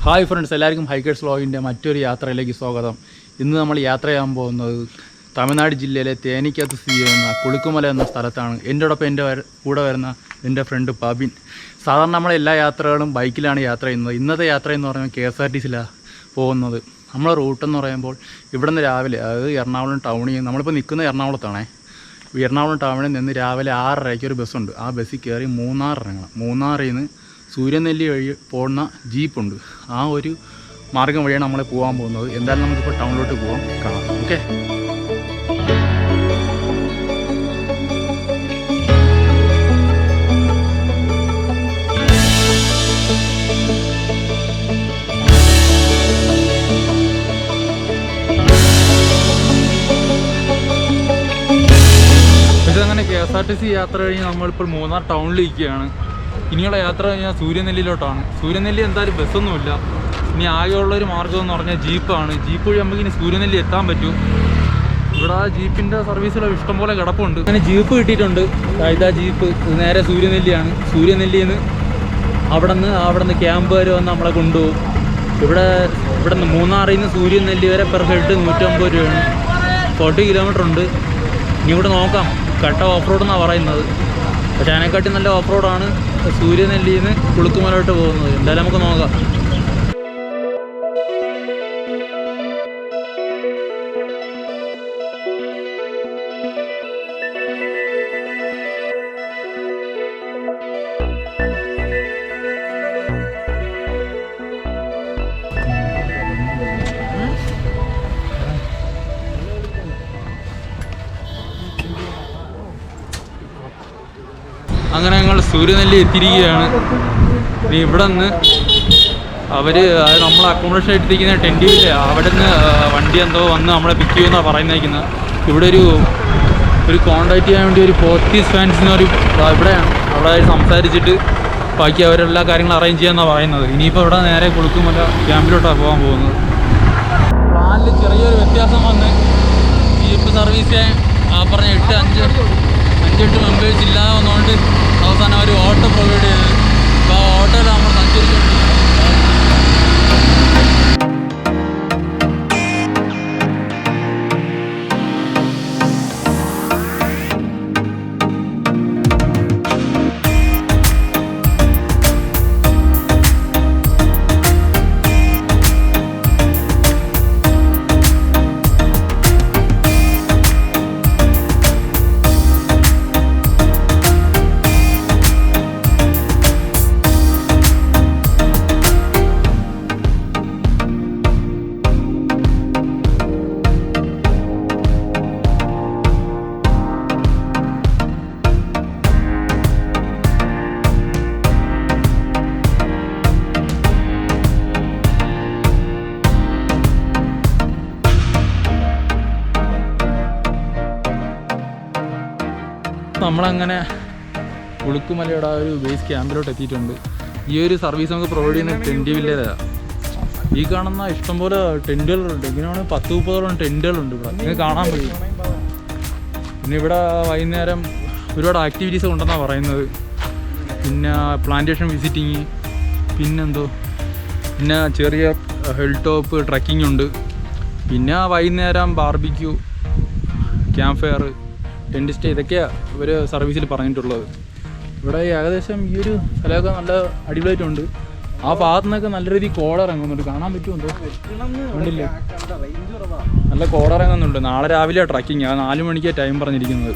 Hi friends എല്ലാവർക്കും hikers വ്ളോഗിന്റെ മറ്റൊരു യാത്രയിലേക്ക് സ്വാഗതം. ഇന്ന് നമ്മൾ യാത്ര ചെയ്യാൻ പോകുന്നത് തമിഴ്നാട് ജില്ലയിലെ തേനിക്കകത്ത് സ്ഥിതി ചെയ്യുന്ന കുളുക്കുമല എന്ന സ്ഥലത്താണ് എന്റെടൊപ്പം എന്റെ കൂടെ വരുന്ന എന്റെ ഫ്രണ്ട് പബിൻ. സാധാരണ നമ്മൾ എല്ലാ യാത്രകളും ബൈക്കിലാണ് യാത്ര ചെയ്യുന്നത്. ഇന്നത്തെ യാത്ര എന്ന് പറഞ്ഞാൽ കെ എസ് ആർ ടി സിയിലാണ് പോകുന്നത്. നമ്മളെ റൂട്ട് എന്ന് പറയുമ്പോൾ ഇവിടെ നിന്ന് രാവിലെ അതായത് എറണാകുളം ടൗണിൽ നിന്ന് നമ്മളിപ്പോൾ നിൽക്കുന്നത് എറണാകുളത്താണേ. എറണാകുളം ടൗണിൽ നിന്ന് രാവിലെ ആറരയ്ക്ക് ഒരു ബസ്സുണ്ട്. ആ ബസ്സിൽ കയറി മൂന്നാർ ഇറങ്ങണം. മൂന്നാറിൽ നിന്ന് സൂര്യനെല്ലി വഴി പോകുന്ന ജീപ്പുണ്ട് ആ ഒരു മാർഗം വഴിയാണ് നമ്മൾ പോകാൻ പോകുന്നത്. എന്തായാലും നമുക്കിപ്പോൾ ടൗണിലോട്ട് പോകാം കാണാം. ഓക്കെ ആർ ടി സി യാത്ര കഴിഞ്ഞ് നമ്മളിപ്പോൾ മൂന്നാർ ടൗണിലിരിക്കുകയാണ്. ഇനിയുള്ള യാത്ര കഴിഞ്ഞാൽ സൂര്യനെല്ലിയിലോട്ടാണ്. സൂര്യനെല്ലി എന്തായാലും ബസ്സൊന്നുമില്ല. ഇനി ആകെയുള്ള ഒരു മാർഗം എന്ന് പറഞ്ഞാൽ ജീപ്പാണ്. ജീപ്പ് വഴി നമുക്ക് ഇനി സൂര്യനെല്ലി എത്താൻ പറ്റൂ. ഇവിടെ ജീപ്പിന്റെ സർവീസുകൾ ഇഷ്ടംപോലെ കിടപ്പുണ്ട്. അങ്ങനെ ജീപ്പ് കിട്ടിയിട്ടുണ്ട്. ഇതാ ജീപ്പ് നേരെ സൂര്യനെല്ലിയാണ്. സൂര്യനെല്ലിയിൽ നിന്ന് അവിടെ നിന്ന് അവിടെ നിന്ന് ക്യാമ്പ് വരെ വന്ന് നമ്മളെ കൊണ്ടുപോകും. ഇവിടെ ഇവിടെ നിന്ന് മൂന്നാറിൽ നിന്ന് സൂര്യനെല്ലി വരെ പെർ ഹെഡ് നൂറ്റമ്പത് രൂപയാണ്. ഫോർട്ടി കിലോമീറ്റർ ഉണ്ട് ഇനി ഇവിടെ നോക്കാം. കട്ട ഓഫ് റോഡ് എന്നാണ് പറയുന്നത്. പക്ഷേ അതിനെക്കാട്ടി നല്ല ഓഫ് റോഡാണ് സൂര്യനെല്ലിയിൽ നിന്ന് കുളുക്കുമലോട്ട് പോകുന്നത്. എന്തായാലും നമുക്ക് നോക്കാം. സൂര്യനെല്ലി എത്തിയിരിക്കുകയാണ്. ഇവിടെ നിന്ന് അവർ നമ്മൾ അക്കോമഡേഷൻ എടുത്തിരിക്കുന്ന ടെന്റിവില്ലേ അവിടെ നിന്ന് വണ്ടി എന്തോ വന്ന് നമ്മളെ പിക്ക് ചെയ്യുമെന്നാണ് പറയുന്നേക്കുന്നത്. ഇവിടെ ഒരു ഒരു കോണ്ടാക്ട് ചെയ്യാൻ വേണ്ടി ഒരു പോർട്ടീസ് ഫാൻസ് എന്ന് പറയും ഇവിടെയാണ്. അവിടെ സംസാരിച്ചിട്ട് ബാക്കി അവരെല്ലാ കാര്യങ്ങളും അറേഞ്ച് ചെയ്യാമെന്നാണ് പറയുന്നത്. ഇനിയിപ്പോൾ ഇവിടെ നേരെ കൊടുക്കുമല്ല ക്യാമ്പിലോട്ടാണ് പോകാൻ പോകുന്നത്. പ്ലാനിൽ ചെറിയൊരു വ്യത്യാസം വന്ന് ജീപ്പ് സർവീസ് ആ പറഞ്ഞ എട്ട് അഞ്ച് അഞ്ചെട്ട് മെമ്പേഴ്സ് ഇല്ലാതെ വന്നുകൊണ്ട് അവസാനം ഒരു ഓട്ടോ പ്രൊവൈഡ് ചെയ്തത് നമ്മളങ്ങനെ ഉളുക്കുമലയുടെ ആ ഒരു ബേസ് ക്യാമ്പിലോട്ട് എത്തിയിട്ടുണ്ട്. ഈ ഒരു സർവീസ് നമുക്ക് പ്രൊവൈഡ് ചെയ്യുന്ന ടെന്റ് വില്ലേജാണ് ഈ കാണുന്ന ഇഷ്ടംപോലെ ടെന്റുകളുണ്ട് ഇങ്ങനെയാണ് പത്ത് മുപ്പതോളം ടെന്റുകളുണ്ട് ഇവിടെ. നിങ്ങൾക്ക് കാണാൻ പറ്റും. പിന്നെ ഇവിടെ വൈകുന്നേരം ഒരുപാട് ആക്ടിവിറ്റീസ് ഉണ്ടെന്നാണ് പറയുന്നത്. പിന്നെ പ്ലാന്റേഷൻ വിസിറ്റിങ് പിന്നെന്തോ? പിന്നെ ചെറിയ ഹിൽ ടോപ്പ് ട്രക്കിംഗ് ഉണ്ട്. പിന്നെ വൈകുന്നേരം barbecue camp fire tent stay ഇതൊക്കെയാണ് ഇവർ സർവീസിൽ പറഞ്ഞിട്ടുള്ളത്. ഇവിടെ ഏകദേശം ഈ ഒരു സ്ഥലമൊക്കെ നല്ല അടിപൊളിയായിട്ടുണ്ട്. ആ ഭാഗത്തു നിന്നൊക്കെ നല്ല രീതിയിൽ കോട ഇറങ്ങുന്നുണ്ട്. കാണാൻ പറ്റുമോ കണ്ടില്ലേ? നല്ല കോട ഇറങ്ങുന്നുണ്ട്. നാളെ രാവിലെ ട്രക്കിങ് ആ നാല് മണിക്കാണ് ടൈം പറഞ്ഞിരിക്കുന്നത്.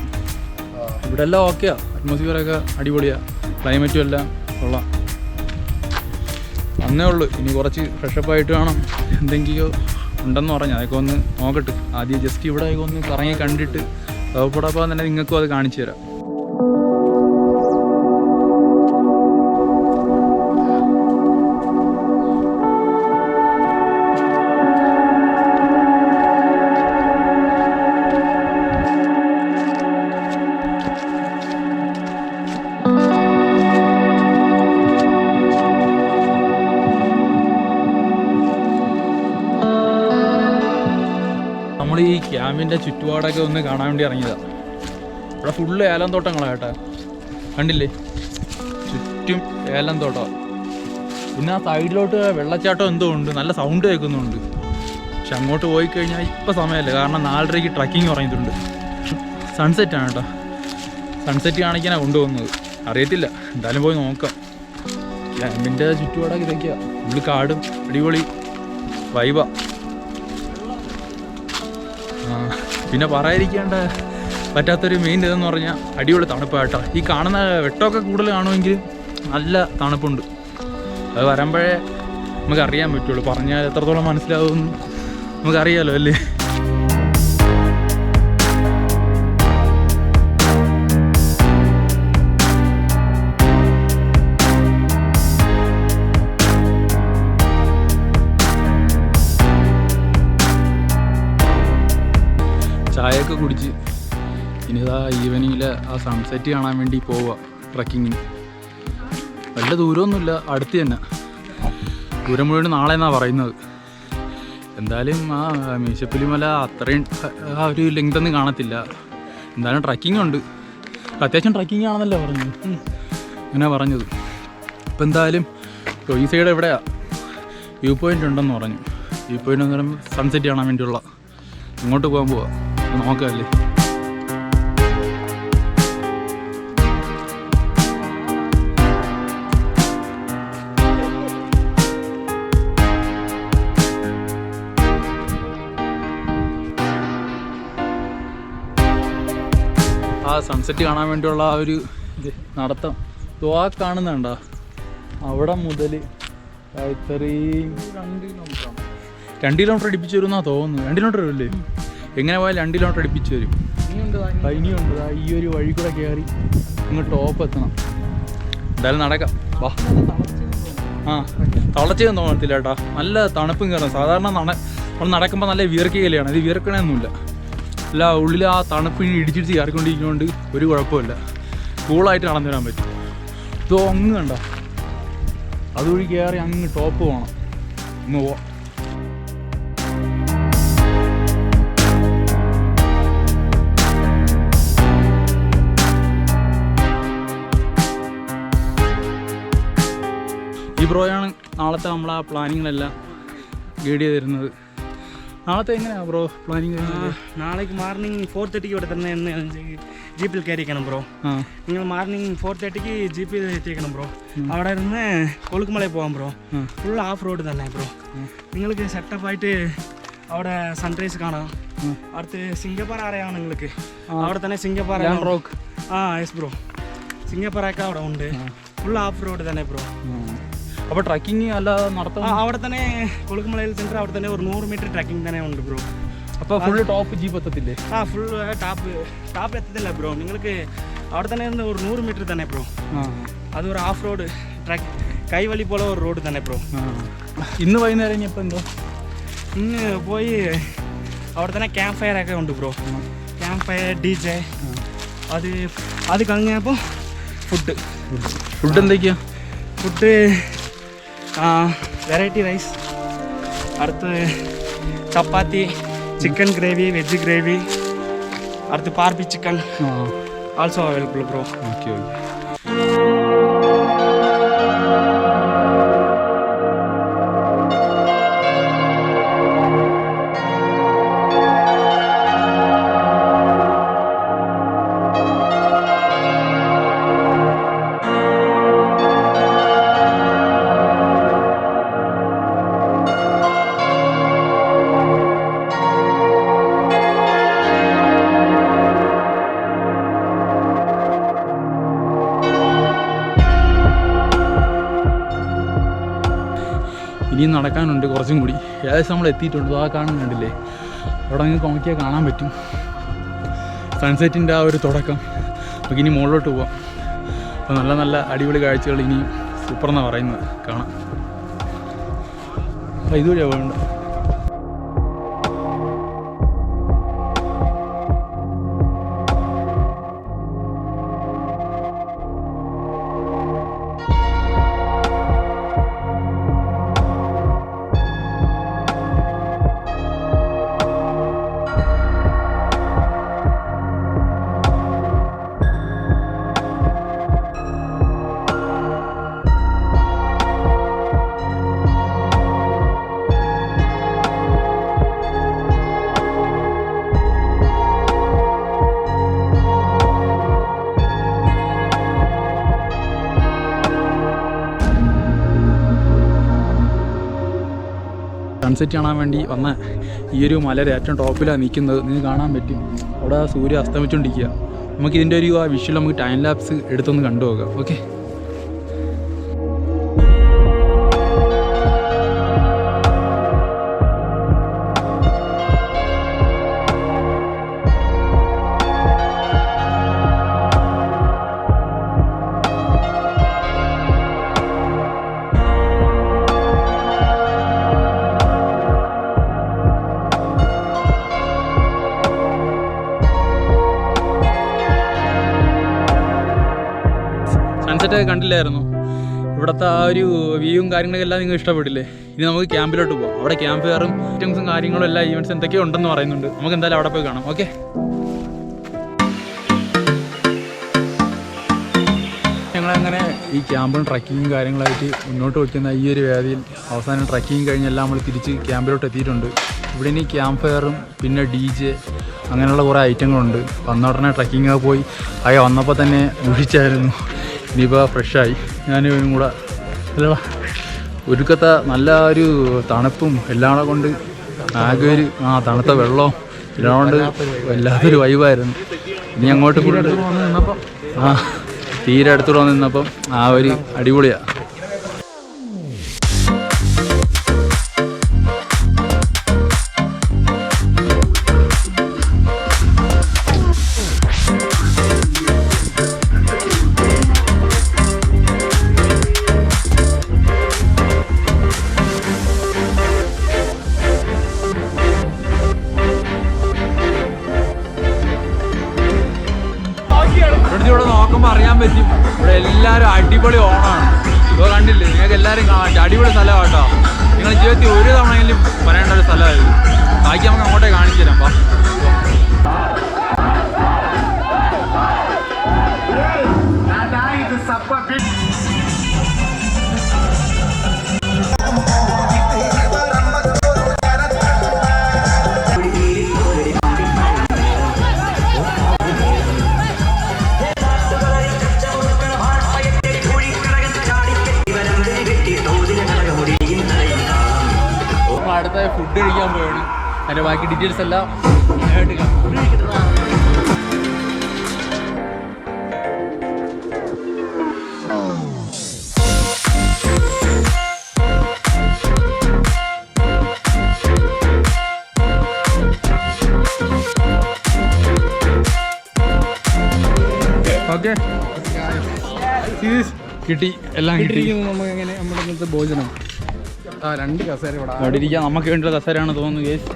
ഇവിടെ എല്ലാം ഓക്കെയാ അറ്റ്മോസ്ഫിയറൊക്കെ അടിപൊളിയാണ് ക്ലൈമറ്റും എല്ലാം കൊള്ളാം. അന്നേ ഉള്ളൂ. ഇനി കുറച്ച് ഫ്രഷപ്പ് ആയിട്ട് വേണം. എന്തെങ്കിലും ഉണ്ടെന്ന് പറഞ്ഞു. അതൊക്കെ ഒന്ന് നോക്കട്ടെ. ആദ്യം ജസ്റ്റ് ഇവിടെ ഒന്ന് കറങ്ങി കണ്ടിട്ട് വകുപ്പടപ്പം തന്നെ നിങ്ങൾക്കും അത് കാണിച്ചു തരാം. ക്യാമ്പിന്റെ ചുറ്റുപാടൊക്കെ ഒന്ന് കാണാൻ വേണ്ടി ഇറങ്ങിയതാണ് ഇവിടെ ഫുള്ള് ഏലം തോട്ടങ്ങളാണ് കണ്ടില്ലേ? ചുറ്റും ഏലം തോട്ടം പിന്നെ ആ സൈഡിലോട്ട് വെള്ളച്ചാട്ടം എന്തോ ഉണ്ട്. നല്ല സൗണ്ട് കേൾക്കുന്നുണ്ട്. പക്ഷെ അങ്ങോട്ട് പോയി കഴിഞ്ഞാൽ ഇപ്പം സമയമല്ല കാരണം നാലരയ്ക്ക് ട്രക്കിംഗ് പറഞ്ഞിട്ടുണ്ട്. സൺസെറ്റ് ആണ് കേട്ടോ. സൺസെറ്റ് കാണിക്കാനാണ് കൊണ്ടുപോകുന്നത്. അറിയത്തില്ല. എന്തായാലും പോയി നോക്കാം. ക്യാമ്പിന്റെ ചുറ്റുപാടൊക്കെ ഇതൊക്കെയാണ് ഉള്ളിൽ കാടും അടിപൊളി വൈബ പിന്നെ പറയാതിരിക്കേണ്ട പറ്റാത്തൊരു മെയിൻ ഇതെന്ന് പറഞ്ഞാൽ അടിപൊളി തണുപ്പായിട്ടോ ഈ കാണുന്ന വെട്ടമൊക്കെ കൂടുതൽ കാണുമെങ്കിൽ നല്ല തണുപ്പുണ്ട്. അത് വരുമ്പോഴേ നമുക്ക് അറിയാൻ പറ്റുള്ളൂ. പറഞ്ഞാൽ എത്രത്തോളം മനസ്സിലാവും നമുക്കറിയാലോ അല്ലേ? കുടിച്ച്. ഇനിതാ ഈവനിങ്ങിൽ ആ സൺസെറ്റ് കാണാൻ വേണ്ടി പോവുക ട്രക്കിങ്ങിന് വലിയ ദൂരമൊന്നുമില്ല അടുത്ത് തന്നെ. ദൂരം മുഴുവൻ നാളെ എന്നാണ് പറയുന്നത്. എന്തായാലും ആ മീശപ്പുലിമല അത്രയും ആ ഒരു ലെങ്ത് കാണത്തില്ല. എന്തായാലും ട്രക്കിംഗ് ഉണ്ട്. അത്യാവശ്യം ട്രക്കിംഗ് ആണെന്നല്ലേ പറഞ്ഞു അങ്ങനെ പറഞ്ഞത്. ഇപ്പം എന്തായാലും ഈ സൈഡ് എവിടെയാ? വ്യൂ പോയിന്റ് ഉണ്ടെന്ന് പറഞ്ഞു. വ്യൂ പോയിന്റ് എന്ന് പറയുമ്പോൾ സൺസെറ്റ് കാണാൻ വേണ്ടിയുള്ള. ഇങ്ങോട്ട് പോകാൻ പോവാ. നോക്കാമല്ലേ ആ സൺസെറ്റ് കാണാൻ വേണ്ടിയുള്ള ആ ഒരു ഇത് നടത്തം. ദോ ആ കാണുന്നുണ്ടോ. അവിടെ മുതൽ ഇത്രയും രണ്ട് കിലോമീറ്റർ രണ്ട് കിലോമീറ്റർ അടിപ്പിച്ചു വരുന്നാ തോന്നുന്നു. രണ്ട് കിലോമീറ്റർ വരില്ലേ എങ്ങനെ പോയാൽ രണ്ട് കിലോമീറ്റർ അടിപ്പിച്ച് വരും. ഇനിയുണ്ട് ഈ ഒരു വഴി കൂടെ കയറി ഇങ്ങ് ടോപ്പ് എത്തണം. എന്തായാലും നടക്കാം. വാ. ആ തളച്ചൊന്നും തോന്നത്തില്ല കേട്ടാ. നല്ല തണുപ്പും കയറും സാധാരണ നട നമ്മൾ നടക്കുമ്പോൾ നല്ല വിയർക്കുകയാണ് ഇത് വിയർക്കണമെന്നില്ല അല്ല ഉള്ളിൽ ആ തണുപ്പ് ഇനി ഇടിച്ചിടിച്ച് കയറിക്കൊണ്ടിരിക്കുന്നതുകൊണ്ട് ഒരു കുഴപ്പമില്ല. കൂളായിട്ട് നടന്നു വരാൻ പറ്റും. ഇതോ അങ്ങ് കണ്ട? അതുവഴി കയറി അങ്ങ് ടോപ്പ് പോകണം അങ്ങ് പോവാം. ഈ ബ്രോയാണ് നാളത്തെ നമ്മൾ ആ പ്ലാനിങ്ങിനെല്ലാം ഗൈഡ് ചെയ്ത് തരുന്നത് നാളത്തെ എങ്ങനെയാ ബ്രോ പ്ലാനിങ് നാളേക്ക് മോർണിംഗ് ഫോർ തേർട്ടിക്ക് ഇവിടെ തന്നെ എന്ന് ജീപ്പിൽ കയറിക്കണം ബ്രോ. നിങ്ങൾ മോർണിംഗ് ഫോർ തേർട്ടിക്ക് ജീപ്പിൽ എത്തിക്കണം ബ്രോ. അവിടെ ഇരുന്ന് കൊളുക്കുമലയിൽ പോകാം ബ്രോ. ഫുൾ ഓഫ് റോഡ് തന്നെ ബ്രോ. നിങ്ങൾക്ക് സെറ്റപ്പ് ആയിട്ട് അവിടെ സൺറൈസ് കാണാം. അടുത്ത് സിംഗപ്പാറ അറിയാം നിങ്ങൾക്ക്. അവിടെ തന്നെ സിംഗപ്പാറ റോക്ക് ആ യെസ് ബ്രോ. സിംഗപ്പാറയൊക്കെ അവിടെ ഉണ്ട്. ഫുൾ ഓഫ് റോഡ് തന്നെ ബ്രോ. അപ്പോൾ ട്രക്കിംഗ് അല്ല നടത്താം അവിടെ തന്നെ കൊളുക്കുമലയിൽ സെൻറ്റർ അവിടെ തന്നെ ഒരു നൂറ് മീറ്റർ ട്രക്കിംഗ് തന്നെ ഉണ്ട് ബ്രോ അപ്പോൾ ഫുൾ ടോപ്പ് ജീപ്പ് എത്തത്തില്ലേ ആ ഫുൾ ടാപ്പ് ടാപ്പ് എത്തത്തില്ല ബ്രോ നിങ്ങൾക്ക് അവിടെ തന്നെ ഇருந்து ഒരു നൂറ് മീറ്റർ തന്നെ ബ്രോ അത് ഒരു ഹാഫ് റോഡ് ട്രക്ക് കൈവലി പോലെ ഒരു റോഡ് തന്നെ ബ്രോ ഇന്ന് വൈകുന്നേരം ഇനിയിപ്പോൾ എന്തോ ഇന്ന് പോയി അവിടെ തന്നെ ക്യാമ്പ് ഫയർ ഒക്കെ ഉണ്ട് bro camp fire D J അത് അത് കഴിഞ്ഞപ്പോൾ ഫുഡ് ഫുഡ് എന്തൊക്കെയാണ് ഫുഡ് வெரைட்டி ரைஸ் அடுத்து chapati chicken gravy veg gravy அடுத்து barbie chicken also available bro okay okay നടക്കാനുണ്ട് കുറച്ചും കൂടി. ഏകദേശം നമ്മൾ എത്തിയിട്ടുണ്ട്. ആ കാണുന്നുണ്ടല്ലേ അവിടെ നിങ്ങൾക്ക് നോക്കിയാൽ കാണാൻ പറ്റും. സൺസെറ്റിന്റെ ആ ഒരു തുടക്കം. നമുക്ക് ഇനി മുകളിലോട്ട് പോവാം. അപ്പോൾ നല്ല നല്ല അടിപൊളി കാഴ്ചകൾ ഇനി സൂപ്പർ എന്നാണ് പറയുന്നത്. കാണാം. അപ്പോൾ ഇതുവഴിയാണ് വേണ്ട സൺസെറ്റ് കാണാൻ വേണ്ടി വന്ന ഈ ഒരു മലയുടെ ഏറ്റവും ടോപ്പിലാണ് നിൽക്കുന്നത് നിങ്ങൾക്ക് കാണാൻ പറ്റും. അവിടെ സൂര്യ അസ്തമിച്ചുകൊണ്ടിരിക്കുക നമുക്ക് ഇതിന്റെ ഒരു ആ വിഷ്വൽ നമുക്ക് ടൈം ലാപ്സ് എടുത്തൊന്ന് കണ്ടു നോക്കാം ഓക്കെ സൺസെറ്റ് ഒക്കെ കണ്ടില്ലായിരുന്നു. ഇവിടുത്തെ ആ ഒരു വ്യൂവും കാര്യങ്ങളൊക്കെ എല്ലാം നിങ്ങൾക്ക് ഇഷ്ടപ്പെട്ടില്ലേ? ഇനി നമുക്ക് ക്യാമ്പിലോട്ട് പോകാം അവിടെ ക്യാമ്പ് ഫെയറും ഐറ്റംസും കാര്യങ്ങളും എല്ലാം ഈവൻസ് എന്തൊക്കെയോ ഉണ്ടെന്ന് പറയുന്നുണ്ട്. നമുക്ക് എന്തായാലും അവിടെ പോയി കാണാം. ഓക്കെ ഞങ്ങളങ്ങനെ ഈ ക്യാമ്പും ട്രക്കിങ്ങും കാര്യങ്ങളായിട്ട് മുന്നോട്ട് വയ്ക്കുന്ന ഈ ഒരു വേദിയിൽ അവസാനം ട്രക്കിങ് കഴിഞ്ഞെല്ലാം നമ്മൾ തിരിച്ച് ക്യാമ്പിലോട്ട് എത്തിയിട്ടുണ്ട്. ഇവിടെ ഇനി ക്യാമ്പ് ഫെയറും പിന്നെ ഡി ജെ അങ്ങനെയുള്ള കുറേ ഐറ്റങ്ങളുണ്ട് വന്ന ഉടനെ ട്രക്കിങ്ങൊക്കെ പോയി. അയ വന്നപ്പോൾ തന്നെ മുഷിച്ചായിരുന്നു ഇനിയിപ്പോൾ ഫ്രഷായി. ഞാനും കൂടെ അല്ലടാ ഒരുക്കത്തെ നല്ല ഒരു തണുപ്പും എല്ലാം കൂടെ കൊണ്ട് ആകെ ഒരു ആ തണുത്ത വെള്ളവും എല്ലാം കൊണ്ട് വല്ലാത്തൊരു വൈബായിരുന്നു. ഇനി അങ്ങോട്ട് കൂടെ ആ തീരെ അടുത്തൂടെ വന്ന് നിന്നപ്പം ആ ഒരു അടിപൊളിയാ. നോക്കുമ്പോൾ അറിയാൻ പറ്റും. ഇവിടെ എല്ലാവരും അടിപൊളി ഓണാണ്. ഇതോ കണ്ടില്ലേ? നിങ്ങൾക്ക് എല്ലാവരും കാണാം അടിപൊളി സ്ഥലമാണ് കേട്ടോ നിങ്ങൾ ജീവിതത്തിൽ ഒരു തവണയെങ്കിലും വരേണ്ട ഒരു സ്ഥലമായിരുന്നു. ബാക്കി നമുക്ക് അങ്ങോട്ടേ കാണിച്ചു തരാം. അടുത്ത ഫുഡ് കഴിക്കാൻ പോയാണ്. അതിന്റെ ബാക്കി ഡീറ്റെയിൽസ് എല്ലാം കിട്ടി. എല്ലാം കിട്ടി. നമുക്ക് എങ്ങനെ? നമ്മുടെ ഇന്നത്തെ ഭോജനം. രണ്ട് കസേര ഇവിടെ. അവിടെ ഇരിക്കാൻ നമുക്ക് വേണ്ടിയുള്ള കസേരയാണ് തോന്നുന്നു ഗേസ്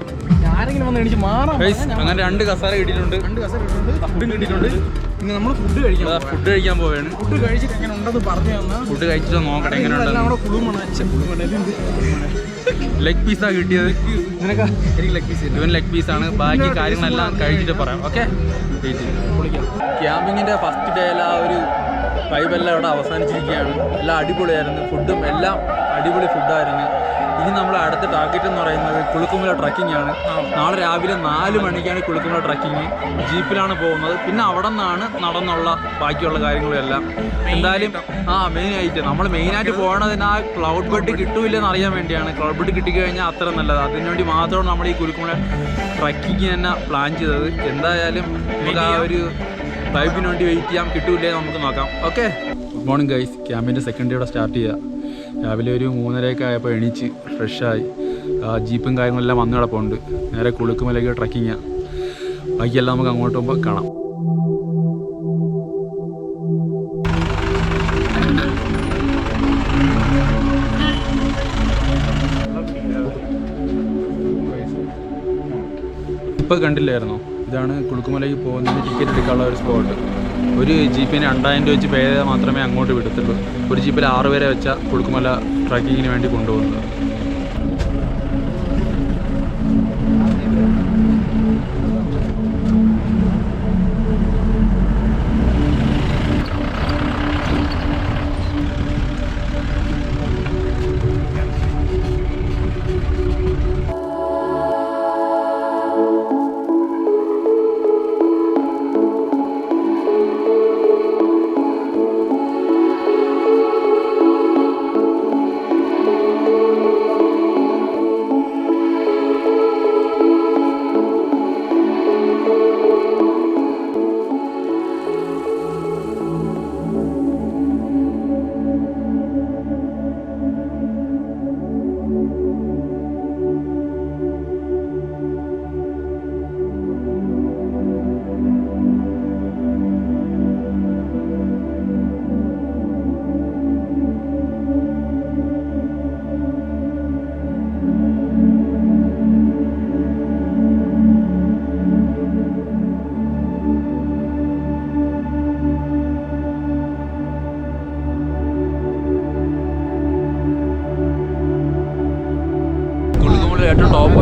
ആരെങ്കിലും വന്ന് എനിക്ക് മാറാം ഗൈസ് അങ്ങനെ രണ്ട് കസേര കിട്ടിയിട്ടുണ്ട്. രണ്ട് കസേര ഇട്ടിട്ടുണ്ട് ഫുഡും കിട്ടിയിട്ടുണ്ട്. ഇനി നമ്മൾ ഫുഡ് കഴിക്കാം ഫുഡ് കഴിക്കാൻ പോവുകയാണ് ഫുഡ് കഴിച്ചിട്ട് എങ്ങനെ ഉണ്ടെന്ന് പറഞ്ഞു തന്നാൽ ഫുഡ് കഴിച്ചിട്ട് നോക്കട്ടെ എങ്ങനെയുണ്ടെന്ന് അവിടെ കുളുമണ അച്ഛൻ കുളുമണ ലെഗ് പീസാ കിട്ടിയത്. നിനക്ക് എനിക്ക് ലെഗ് പീസ് ഇവൻ ലെഗ് പീസാണ് ബാക്കി കാര്യങ്ങളെല്ലാം കഴിച്ചിട്ട് പറയാം ഓക്കെ ക്യാമ്പിങ്ങിന്റെ ഫസ്റ്റ് ഡേയിൽ ആ ഒരു വൈബെല്ലാം ഇവിടെ അവസാനിച്ചിരിക്കുകയാണ്. എല്ലാം അടിപൊളിയായിരുന്നു. ഫുഡും എല്ലാം അടിപൊളി ഫുഡായിരുന്നു ഇനി നമ്മൾ അടുത്ത ടാർഗറ്റ് എന്ന് പറയുന്നത് കുളുക്കുമല ട്രക്കിംഗ് ആണ്. നാളെ രാവിലെ നാല് മണിക്കാണ് കുളുക്കുമല ട്രക്കിംഗ് ജീപ്പിലാണ് പോകുന്നത്. പിന്നെ അവിടെ നിന്നാണ് നടന്നുള്ള ബാക്കിയുള്ള കാര്യങ്ങളെല്ലാം എന്തായാലും ആ മെയിൻ ആയിട്ട് നമ്മൾ മെയിനായിട്ട് പോകണതിന് ആ ക്ലൗഡ് ബെഡ് കിട്ടൂല്ലെന്ന് അറിയാൻ വേണ്ടിയാണ്. ക്ലൗഡ് ബെഡ് കിട്ടിക്കഴിഞ്ഞാൽ അത്ര നല്ലത്. അതിനുവേണ്ടി മാത്രമാണ് നമ്മൾ ഈ കുലുക്കുമല ട്രക്കിങ് തന്നെ പ്ലാൻ ചെയ്തത്. എന്തായാലും നമുക്ക് ആ ഒരു വൈബിന് വേണ്ടി വെയിറ്റ് ചെയ്യാം. കിട്ടൂലേ നമുക്ക് നോക്കാം. ഓക്കെ ഗുഡ് മോർണിംഗ് ഗൈസ് ക്യാമ്പിന്റെ സെക്കൻഡ് ഡേ ഇവിടെ സ്റ്റാർട്ട് ചെയ്യുക രാവിലെ ഒരു മൂന്നരയൊക്കെ ആയപ്പോൾ എണീച്ച് ഫ്രഷായി ജീപ്പും കാര്യങ്ങളെല്ലാം വന്നു കിടപ്പുണ്ട്. നേരെ കുളുക്കുമലയ്ക്ക് ട്രക്കിങ്ങാണ് ബാക്കിയെല്ലാം നമുക്ക് അങ്ങോട്ട് പോകുമ്പോൾ കാണാം. ഇപ്പോൾ കണ്ടില്ലായിരുന്നോ? ഇതാണ് കുളുക്കുമലയ്ക്ക് പോകുന്നതിന് ടിക്കറ്റ് എടുക്കാനുള്ള ഒരു സ്പോട്ട് ഒരു ജീപ്പിന് രണ്ടായിരം രൂപ വെച്ച് പേ മാത്രമേ അങ്ങോട്ട് വിടത്തുള്ളൂ. ഒരു ജീപ്പിൽ ആറ് പേരെ വെച്ചാൽ കുളുക്കുമല ട്രക്കിങ്ങിന് വേണ്ടി കൊണ്ടുപോകുന്നത്.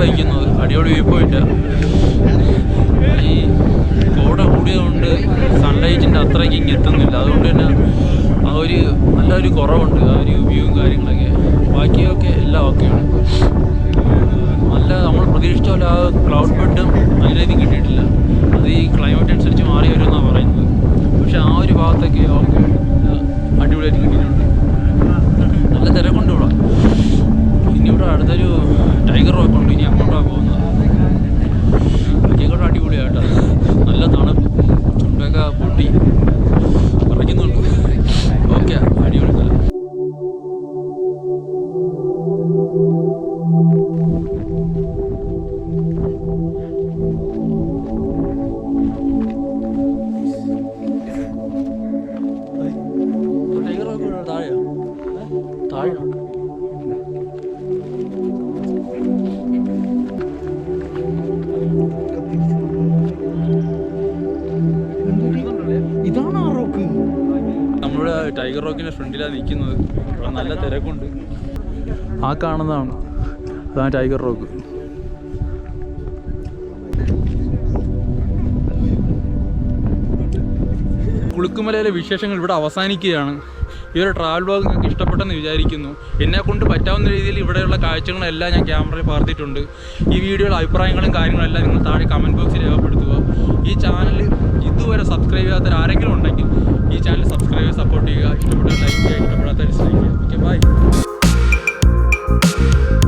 വഹിക്കുന്നത് അടിയോടി വ്യൂ ഈ കോട കൂടിയതുകൊണ്ട് സൺലൈറ്റിന്റെ അത്രയ്ക്ക് ഇങ്ങ് എത്തുന്നില്ല. അതുകൊണ്ട് തന്നെ ആ ഒരു നല്ലൊരു കുറവുണ്ട്. ആ ഒരു വ്യൂവും കാര്യങ്ങളൊക്കെ. ബാക്കിയൊക്കെ എല്ലാം ഓക്കെയാണ് നല്ല നമ്മൾ പ്രതീക്ഷിച്ച പോലെ ആ ക്ലൗഡ് ബെഡും നല്ല രീതിയിൽ കിട്ടിയിട്ടില്ല. അത് ഈ ക്ലൈമറ്റ് അനുസരിച്ച് മാറി വരുമെന്നാണ് പറയുന്നത്. പക്ഷെ ആ ഒരു ഭാഗത്തൊക്കെ ഓക്കെ അടിപൊളിയായിട്ട് കിട്ടിയിട്ടുണ്ട്. നല്ല തിരക്കുണ്ട് ഇവിടെ. ഇനി അടുത്തൊരു ടൈഗർ റോക്ക് ഉണ്ട്. ഇനി അങ്ങോട്ടാണ് പോകുന്നത്. കേക്കോട്ട് അടിപൊളിയാട്ടോ. നല്ല തണുപ്പ് ചുണ്ടൊക്കെ പൊട്ടി. പറിക്കുന്നുണ്ട് ഓക്കെ അടിപൊളി. കാണുന്നതാണ്. അതാണ് ടൈഗർ റോക്ക് കുളുക്കുമലയിലെ വിശേഷങ്ങൾ ഇവിടെ അവസാനിക്കുകയാണ്. ഈ ഒരു ട്രാവൽ ബ്ലോഗ് നിങ്ങൾക്ക് ഇഷ്ടപ്പെട്ടെന്ന് വിചാരിക്കുന്നു. എന്നെ കൊണ്ട് പറ്റാവുന്ന രീതിയിൽ ഇവിടെയുള്ള കാഴ്ചകളെല്ലാം ഞാൻ ക്യാമറയിൽ പകർത്തിയിട്ടുണ്ട്. ഈ വീഡിയോയുടെ അഭിപ്രായങ്ങളും കാര്യങ്ങളും എല്ലാം നിങ്ങൾ താഴെ കമന്റ് ബോക്സിൽ രേഖപ്പെടുത്തുക. ഈ ചാനൽ ഇതുവരെ സബ്സ്ക്രൈബ് ചെയ്യാത്ത ആരെങ്കിലും ഉണ്ടെങ്കിൽ ഈ ചാനൽ സബ്സ്ക്രൈബ് സപ്പോർട്ട് ചെയ്യുക. ഇഷ്ടപ്പെട്ട ലൈക്ക് ചെയ്യുക ഇഷ്ടപ്പെടാത്ത Thank you.